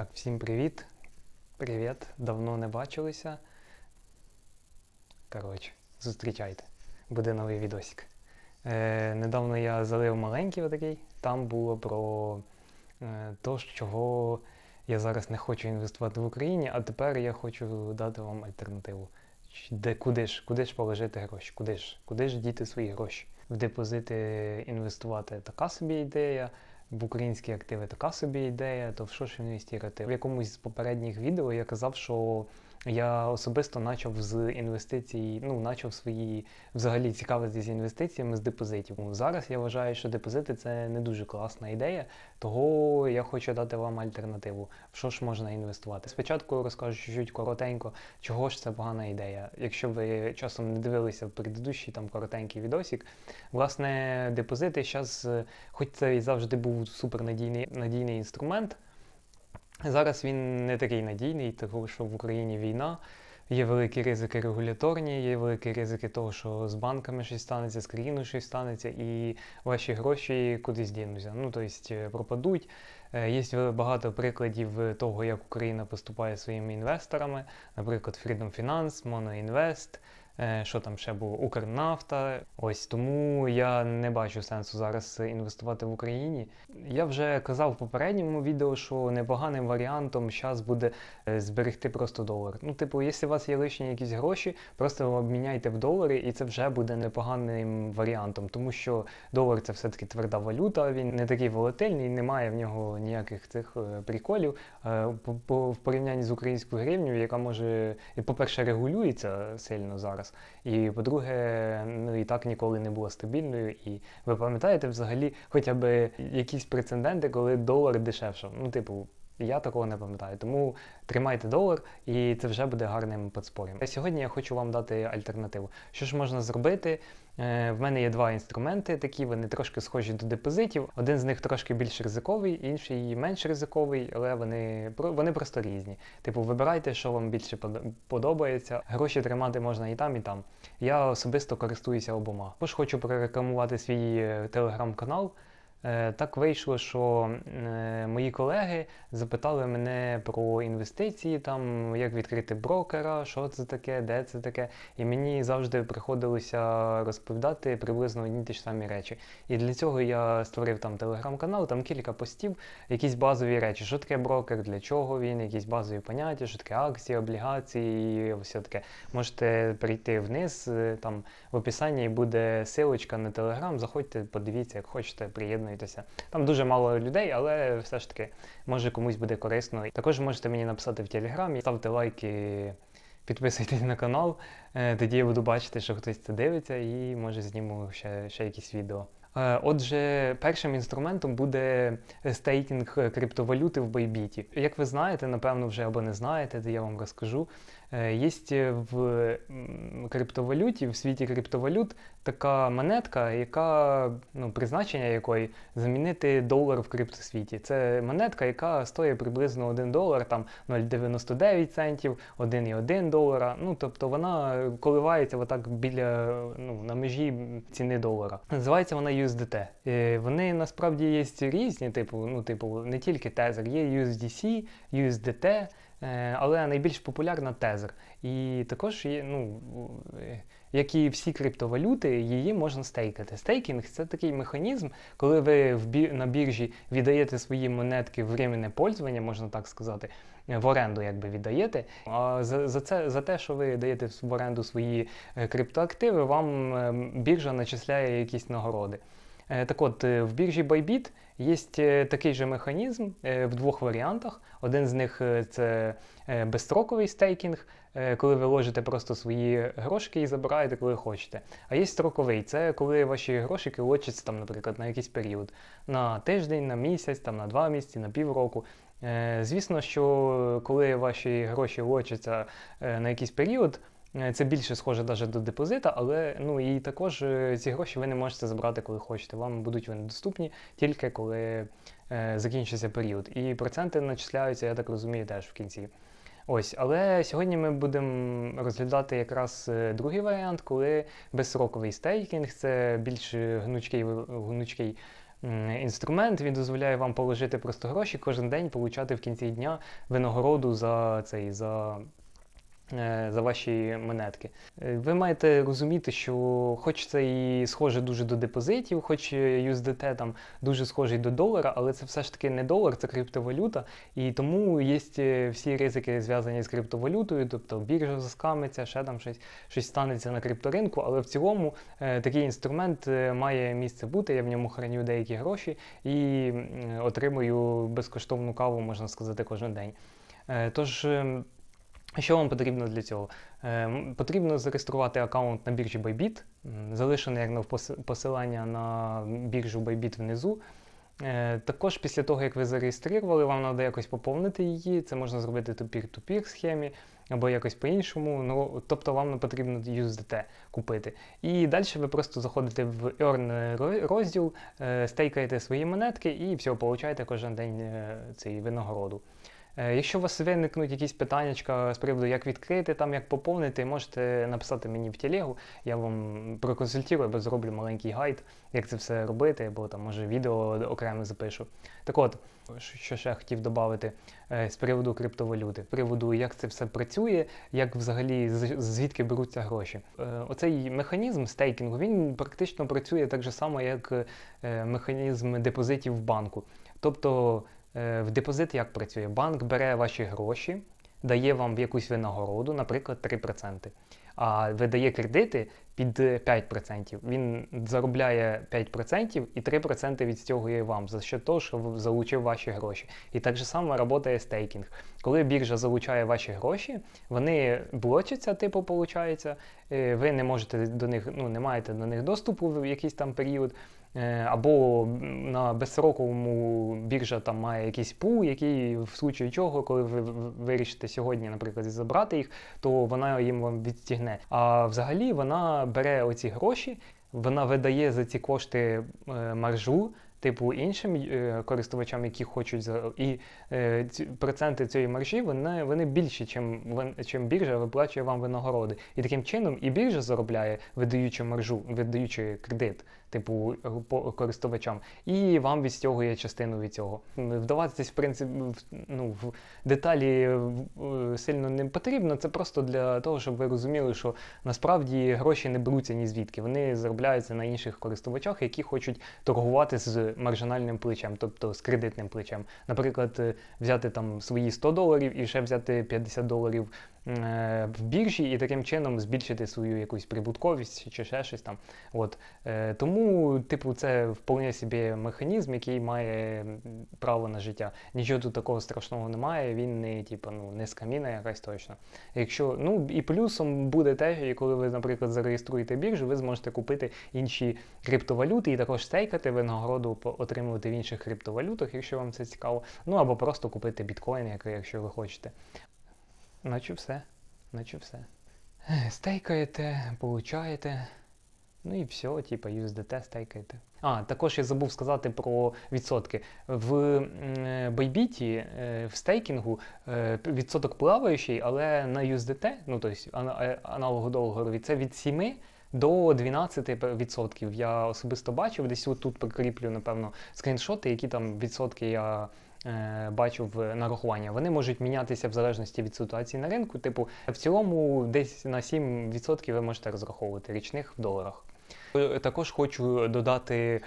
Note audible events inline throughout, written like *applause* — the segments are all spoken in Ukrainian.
Так, всім привіт. Привіт. Давно не бачилися. Коротше, зустрічайте. Буде новий відосик. Е, недавно я залив маленький отакий. Там було про е, те, чого я зараз не хочу інвестувати в Україні, а тепер я хочу дати вам альтернативу. Де, куди ж, куди ж положити гроші? Куди ж, куди ж діти свої гроші? В депозити інвестувати така собі ідея, в українські активи така собі ідея, то в що ж інвестувати? В якомусь з попередніх відео я казав, що я особисто почав з інвестицій, ну, почав свої взагалі цікавитися інвестиціями з депозитів. Зараз я вважаю, що депозити це не дуже класна ідея, того я хочу дати вам альтернативу. В що ж можна інвестувати? Спочатку розкажу чуть-чуть коротенько, чого ж це погана ідея. Якщо ви часом не дивилися в предыдущий там коротенький відосик, власне, депозити зараз, хоч це і завжди був супернадійний надійний інструмент, зараз він не такий надійний, тому що в Україні війна. Є великі ризики регуляторні, є великі ризики того, що з банками щось станеться, з країною щось станеться, і ваші гроші кудись дінуться. Ну, тобто пропадуть. Е, Є багато прикладів того, як Україна поступає своїми інвесторами, наприклад, Freedom Finance, Monoinvest, що там ще було, Укрнафта. Ось тому я не бачу сенсу зараз інвестувати в Україні. Я вже казав в попередньому відео, що непоганим варіантом зараз буде е, зберегти просто долар. Ну, типу, якщо у вас є лишні якісь гроші, просто обміняйте в долари, і це вже буде непоганим варіантом, тому що долар це все-таки тверда валюта, він не такий волатильний, немає в нього ніяких цих е, приколів. Е, В порівнянні з українською гривнею, яка може, по-перше, регулюється сильно зараз. І по-друге, ну і так ніколи не була стабільною. І ви пам'ятаєте взагалі хоча б якісь прецеденти, коли долар дешевшав? Ну, типу, я такого не пам'ятаю. Тому тримайте долар, і це вже буде гарним подспор'ям. Сьогодні я хочу вам дати альтернативу. Що ж можна зробити? Е, В мене є два інструменти, такі вони трошки схожі до депозитів. Один з них трошки більш ризиковий, інший менш ризиковий, але вони, вони просто різні. Типу, вибирайте, що вам більше подо- подобається. Гроші тримати можна і там, і там. Я особисто користуюся обома. Тож хочу прорекламувати свій е, телеграм-канал. Е, Так вийшло, що е, мої колеги запитали мене про інвестиції, там як відкрити брокера, що це таке, де це таке. І мені завжди приходилося розповідати приблизно одні ті ж самі речі. І для цього я створив там телеграм-канал, там кілька постів, якісь базові речі. Що таке брокер, для чого він, якісь базові поняття, що таке акції, облігації і все таке. Можете прийти вниз, е, там в описанні буде силочка на телеграм. Заходьте, подивіться, як хочете, приєднуйтеся. Там дуже мало людей, але все ж таки, може комусь буде корисно. Також можете мені написати в телеграмі, ставте лайки. Підписуйтесь на канал, е, тоді я буду бачити, що хтось це дивиться, і може зніму ще, ще якісь відео. Е, Отже, першим інструментом буде стейкінг криптовалюти в Байбіті. Як ви знаєте, напевно, вже або не знаєте, то я вам розкажу. Е, Є в криптовалюті, в світі криптовалют, така монетка, яка ну, призначення якої замінити долар в криптосвіті. Це монетка, яка стоїть приблизно 1 долар, там 0,99 центів, 1,1 долара. Ну тобто вона коливається отак біля ну, на межі ціни долара. Називається вона USDT. Е, Вони насправді є різні, типу, ну, типу, не тільки Tether, є USDC, USDT. Е, Але найбільш популярна тезер. І також є, ну, як і всі криптовалюти, її можна стейкати. Стейкінг це такий механізм, коли ви в бір, на біржі віддаєте свої монетки в временне пользування, можна так сказати, в оренду якби віддаєте. А за, за, це, за те, що ви даєте в оренду свої е, криптоактиви, вам е, біржа начисляє якісь нагороди. Е, Так от, е, в біржі Bybit є е, такий же механізм в двох варіантах. Один з них це безстроковий стейкінг, коли ви ложите просто свої грошики і забираєте, коли хочете. А є строковий, це коли ваші грошики лочаться, там, наприклад, на якийсь період, на тиждень, на місяць, там, на два місяці, на півроку. Звісно, що коли ваші гроші лочаться на якийсь період, Це більше схоже навіть до депозита, але ну і також е, ці гроші ви не можете забрати, коли хочете. Вам будуть вони доступні тільки коли е, закінчиться період. І проценти начисляються, я так розумію, теж в кінці. Ось, але сьогодні ми будемо розглядати якраз е, другий варіант, коли безсроковий стейкінг це більш гнучкий, гнучкий інструмент. Він дозволяє вам положити просто гроші кожен день, получати в кінці дня винагороду за цей за. Е, За ваші монетки. Е, Ви маєте розуміти, що хоч це і схоже дуже до депозитів, хоч е, USDT там дуже схожий до долара, але це все ж таки не долар, це криптовалюта. І тому є е, всі ризики зв'язані з криптовалютою, тобто біржа заскамиться, ще там щось, щось станеться на крипторинку. Але в цілому е, такий інструмент е, має місце бути. Я в ньому храню деякі гроші і отримую безкоштовну каву, можна сказати, кожен день. Е, Тож. Ем, що вам потрібно для цього? Е, потрібно зареєструвати аккаунт на біржі Bybit, м, залишене як посилання на біржу Bybit внизу. Е, Також після того, як ви зареєстрували, вам треба якось поповнити її. Це можна зробити то peer-to-peer схемі або якось по-іншому. Ну, тобто вам не потрібно USDT купити. І далі ви просто заходите в Earn розділ, е, стейкаєте свої монетки і все, получаєте кожен день е, цей винагороду. Е, Якщо у вас виникнуть якісь питання з приводу, як відкрити, там, як поповнити, можете написати мені в телегу, я вам проконсультую або зроблю маленький гайд, як це все робити, або там, може, відео окремо запишу. Так от, що ще хотів додати з приводу криптовалюти, з приводу, як це все працює, як взагалі звідки беруться гроші. Е, Оцей механізм стейкінгу він практично працює так же само, як е, механізм депозитів в банку. Тобто Е, В депозит як працює? Банк бере ваші гроші, дає вам якусь винагороду, наприклад, 3%. А видає кредити під е, 5%. Він заробляє 5% і 3% відстягує вам за що того, що залучив ваші гроші. І так же само працює стейкінг. Коли біржа залучає ваші гроші, вони блочаться, типу, виходить, ви не можете до них, ну не маєте до них доступу в якийсь там період. Е, Або на безсроковому біржа там має якийсь пул, який в случаї чого, коли ви вирішите сьогодні, наприклад, забрати їх, то вона їм вам відстігне. А взагалі вона бере оці гроші, вона видає за ці кошти е, маржу. Типу іншим е, користувачам, які хочуть і е, ці проценти цієї маржі, вони, вони більші, чим, чим біржа виплачує вам винагороди. І таким чином і біржа заробляє, видаючи маржу, видаючи кредит, типу по користувачам, і вам відстягує частину від цього. Вдаватися, в принципі, в, ну, в деталі е, сильно не потрібно. Це просто для того, щоб ви розуміли, що насправді гроші не беруться ні звідки. Вони заробляються на інших користувачах, які хочуть торгувати з маржинальним плечем, тобто з кредитним плечем. Наприклад, е, взяти там свої 100 доларів і ще взяти 50 доларів е, в біржі і таким чином збільшити свою якусь прибутковість чи ще щось там. От. Е, Тому, типу, це вполне собі механізм, який має право на життя. Нічого тут такого страшного немає, він не, типу, ну, не скаміна якась точно. Якщо, ну, і плюсом буде те, коли ви, наприклад, зареєструєте біржу, ви зможете купити інші криптовалюти і також стейкати винагороду отримувати в інших криптовалютах, якщо вам це цікаво. Ну або просто купити біткоін, як- якщо ви хочете. Наче все. Наче все. Стейкаєте, получаєте. Ну і все, типа USDT стейкаєте. А, також я забув сказати про відсотки. В е, Bybit, е, в стейкінгу е, відсоток плаваючий, але на USDT, ну тобто ана- аналогу доларові, це від 7 до 12%. Я особисто бачив, десь тут прикріплю, напевно, скріншоти, які там відсотки я е, бачу в нарахування. Вони можуть мінятися в залежності від ситуації на ринку. Типу, в цілому десь на 7% ви можете розраховувати річних в доларах. Е, Також хочу додати од-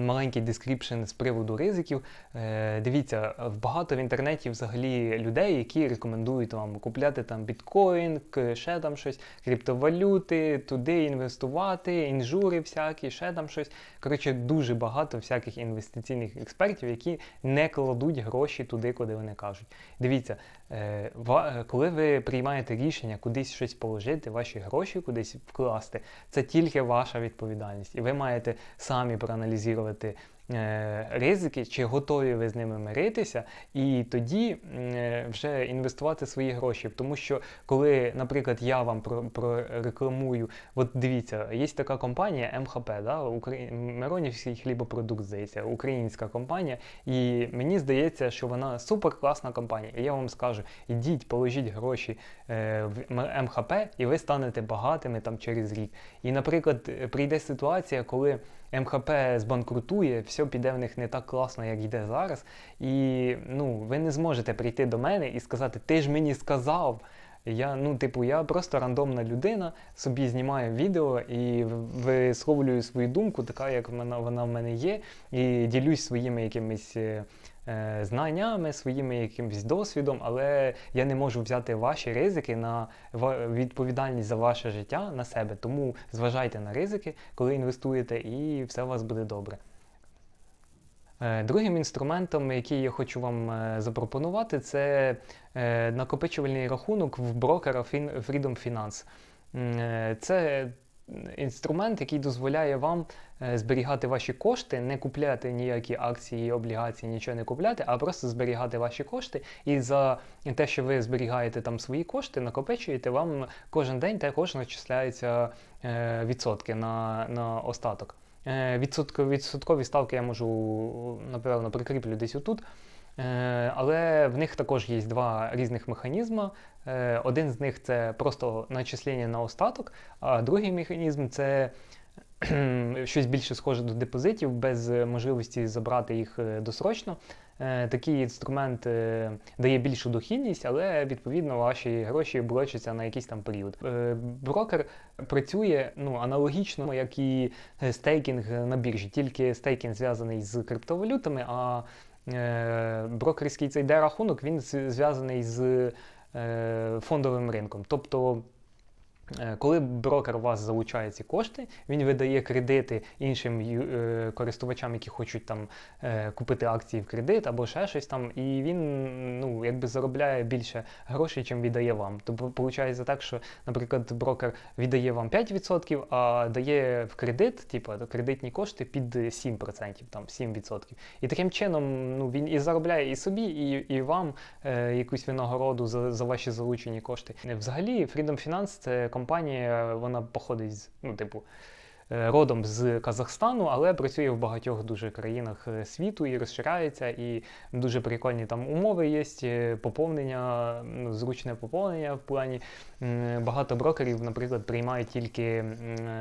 маленький дескріпшн з приводу ризиків. Е, Дивіться, в- багато в інтернеті взагалі людей, які рекомендують вам купляти там біткоін, ще там щось, криптовалюти, туди інвестувати, інжури всякі, ще там щось. Коротше, дуже багато всяких інвестиційних експертів, які не кладуть гроші туди, куди вони кажуть. Дивіться, е, е, коли ви приймаєте рішення кудись щось положити, ваші гроші кудись вкласти, це тільки ваша відповідальність. І ви маєте самі проаналізувати анализировате ризики, чи готові ви з ними миритися, і тоді е, вже інвестувати свої гроші. Тому що коли, наприклад, я вам прорекламую, от дивіться, є така компанія МХП, да, Украї... Миронівський хлібопродукт, здається, українська компанія, і мені здається, що вона супер класна компанія. І я вам скажу, ідіть, положіть гроші е, в МХП, і ви станете багатими там через рік. І, наприклад, е, прийде ситуація, коли МХП збанкрутує, все піде в них не так класно, як йде зараз. І ну, ви не зможете прийти до мене і сказати, ти ж мені сказав. Я, ну, типу, я просто рандомна людина, собі знімаю відео і висловлюю свою думку, така як вона, вона в мене є, і ділюсь своїми якимись е, е, знаннями, своїми якимось досвідом, але я не можу взяти ваші ризики на відповідальність за ваше життя на себе. Тому зважайте на ризики, коли інвестуєте, і все у вас буде добре. Е, другим інструментом, який я хочу вам е, запропонувати, це е, накопичувальний рахунок в брокера Freedom Finance. Це інструмент, який дозволяє вам зберігати ваші кошти, не купляти ніякі акції, облігації, нічого не купляти, а просто зберігати ваші кошти. І за те, що ви зберігаєте там свої кошти, накопичуєте, вам кожен день також начисляються відсотки на, на остаток. Е, відсоткові ставки я можу, напевно, прикріплю десь отут. Е, але в них також є два різних механізми. Е, один з них це просто начислення на остаток, а другий механізм це щось більше схоже до депозитів, без можливості забрати їх досрочно. Е, такий інструмент е, дає більшу дохідність, але відповідно ваші гроші блочаться на якийсь там період. Е, брокер працює ну, аналогічно, як і стейкінг на біржі, тільки стейкінг зв'язаний з криптовалютами, а брокерський цей де-рахунок він зв'язаний з фондовим ринком. Тобто коли брокер у вас залучає ці кошти, він видає кредити іншим е, користувачам, які хочуть там е, купити акції в кредит або ще щось там, і він ну, якби заробляє більше грошей, чим віддає вам. Тобто виходить так, що, наприклад, брокер віддає вам 5%, а дає в кредит, типу, кредитні кошти під 7%, там 7%. І таким чином ну, він і заробляє і собі, і і вам е, якусь винагороду за, за ваші залучені кошти. Взагалі, Freedom Finance це компанія, вона походить з, ну, типу, родом з Казахстану, але працює в багатьох дуже країнах е, світу і розширяється. І дуже прикольні там умови є, е, поповнення, зручне поповнення в плані. Багато брокерів, наприклад, приймають тільки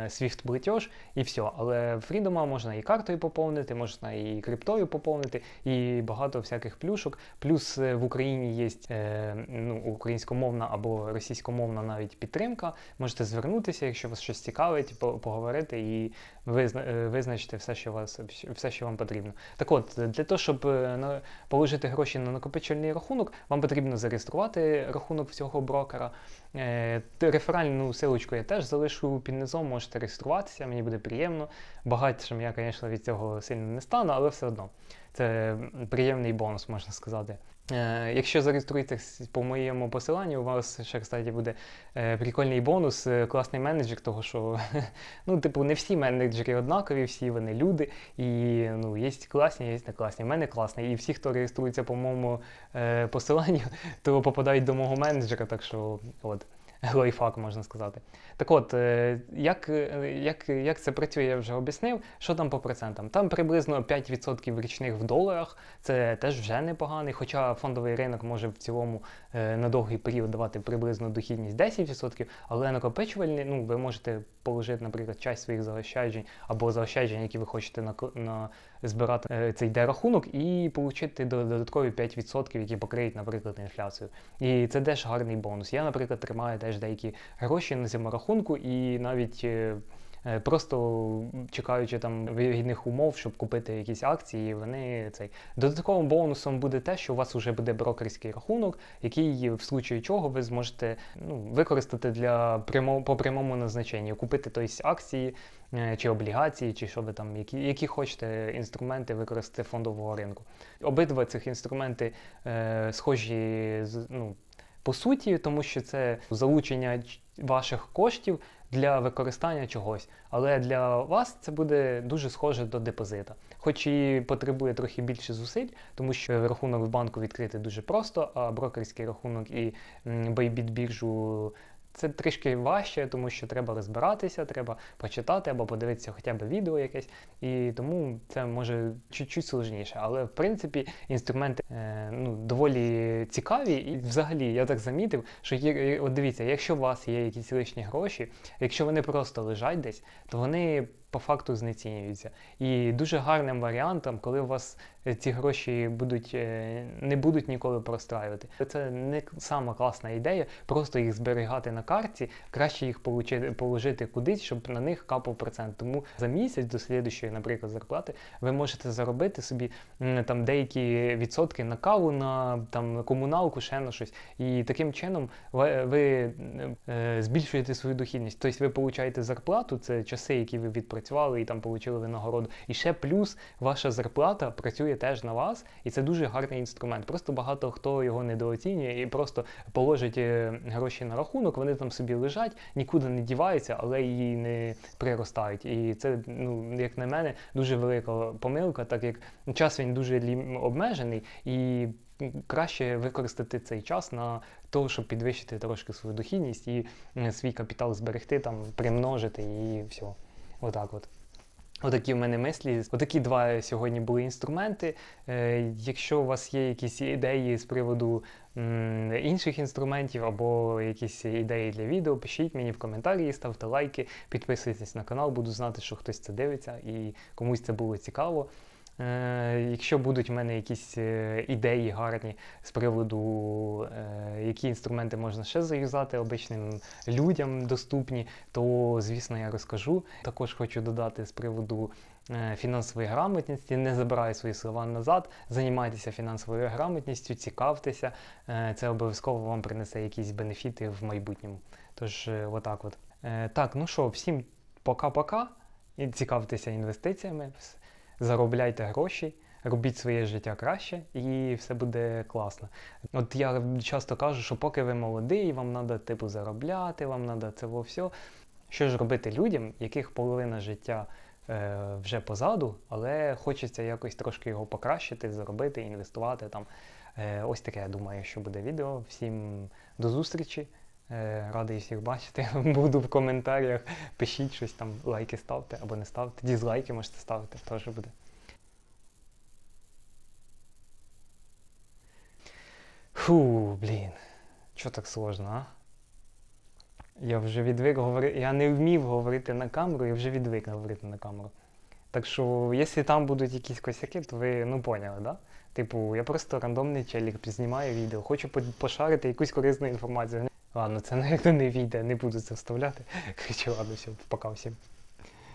swift платеж і все. Але Freedom можна і картою поповнити, можна і криптою поповнити, і багато всяких плюшок. Плюс в Україні є ну, українськомовна або російськомовна навіть підтримка. Можете звернутися, якщо вас щось цікавить, поговорити і е, визначити все, що вас, все, що вам потрібно. Так от, для того, щоб е, положити гроші на накопичувальний рахунок, вам потрібно зареєструвати рахунок всього брокера. Е, реферальну силочку я теж залишу під низом, можете реєструватися, мені буде приємно. Багатшим я, звісно, від цього сильно не стану, але все одно. Це приємний бонус, можна сказати. Е, якщо зареєструєтесь по моєму посиланню, у вас ще кстати, буде е, прикольний бонус, е, класний менеджер, того що *laughs* ну, типу, не всі менеджери однакові, всі вони люди. І ну, є класні, є не класні. У мене класний. І всі, хто реєструється по моєму посиланню, *laughs* то попадають до мого менеджера. Так що от *laughs* лайфхак, можна сказати. Так от, е, як як, як це працює, я вже об'яснив. Що там по процентам? Там приблизно 5% річних в доларах, це теж вже непоганий, хоча фондовий ринок може в цілому е, на довгий період давати приблизно дохідність 10%, але накопичувальний, ну, ви можете положити, наприклад, часть своїх заощаджень або заощаджень, які ви хочете на, на збирати е, цей де-рахунок, і отримати додаткові 5%, які покриють, наприклад, інфляцію. І це теж гарний бонус. Я, наприклад, тримаю теж деякі гроші на цьому рахунку і навіть. Е, е, просто чекаючи там вигідних умов, щоб купити якісь акції, вони цей додатковим бонусом буде те, що у вас вже буде брокерський рахунок, який в случаї чого ви зможете ну, використати для прямо по прямому назначенню, купити тобто, акції Е, чи облігації, чи що ви там, які які хочете інструменти використати фондового ринку. Обидва цих інструменти е, схожі з ну, по суті, тому що це залучення ваших коштів для використання чогось. Але для вас це буде дуже схоже до депозита. Хоч і потребує трохи більше зусиль, тому що рахунок в банку відкрити дуже просто, а брокерський рахунок і байбіт біржу це трішки важче, тому що треба розбиратися, треба почитати або подивитися хоча б відео якесь. І тому це може чуть-чуть сложніше. Але в принципі інструменти е, ну, доволі цікаві. І взагалі я так замітив, що є, от дивіться, якщо у вас є якісь лишні гроші, якщо вони просто лежать десь, то вони по факту знецінюються. І дуже гарним варіантом, коли у вас е, ці гроші будуть, е, не будуть ніколи простраювати. Це не сама класна ідея, просто їх зберігати на карті, краще їх положити кудись, щоб на них капав процент. Тому за місяць до слідущої, наприклад, зарплати, ви можете заробити собі там деякі відсотки на каву, на там комуналку, ще на щось. І таким чином ви, ви е, збільшуєте свою дохідність. Тобто ви получаєте зарплату, це часи, які ви відпрацювали і там отримали винагороду. І ще плюс ваша зарплата працює теж на вас, і це дуже гарний інструмент. Просто багато хто його недооцінює і просто положить е, гроші на рахунок, вони там собі лежать, нікуди не діваються, але і не приростають. І це, ну як на мене, дуже велика помилка, так як час він дуже обмежений і. Краще використати цей час на те, щоб підвищити трошки свою дохідність і е, свій капітал зберегти, там, примножити і все. Отак от. Отакі в мене мислі. Отакі два сьогодні були інструменти. Е, якщо у вас є якісь ідеї з приводу інших інструментів або якісь ідеї для відео, пишіть мені в коментарі, ставте лайки, підписуйтесь на канал, буду знати, що хтось це дивиться і комусь це було цікаво. Е, якщо будуть в мене якісь е, ідеї гарні з приводу, е, які інструменти можна ще заюзати обичним людям доступні, то звісно я розкажу. Також хочу додати з приводу фінансової грамотності. Не забирай свої слова назад, займайтеся фінансовою грамотністю, цікавтеся. Це обов'язково вам принесе якісь бенефіти в майбутньому. Тож, отак от. Так, ну що, всім пока-пока. І цікавтеся інвестиціями, заробляйте гроші. Робіть своє життя краще і все буде класно. От я часто кажу, що поки ви молодий, вам треба типу заробляти, вам треба це все. Що ж робити людям, яких половина життя е, вже позаду, але хочеться якось трошки його покращити, заробити, інвестувати там. Е, ось таке, я думаю, що буде відео. Всім до зустрічі. Е, радий всіх бачити. *laughs* Буду в коментарях. Пишіть щось там, лайки ставте або не ставте. Дізлайки можете ставити, теж буде. Фу, блін. Чого так сложно, а? Я вже відвик говорити. Я не вмів говорити на камеру, я вже відвик говорити на камеру. Так що, якщо там будуть якісь косяки, то ви ну поняли, да? Типу, я просто рандомний челік знімаю відео, хочу пошарити якусь корисну інформацію. Ладно, це *laughs* навіть не війде, не буду це вставляти. *laughs* Короче, ладно, все, пока всім.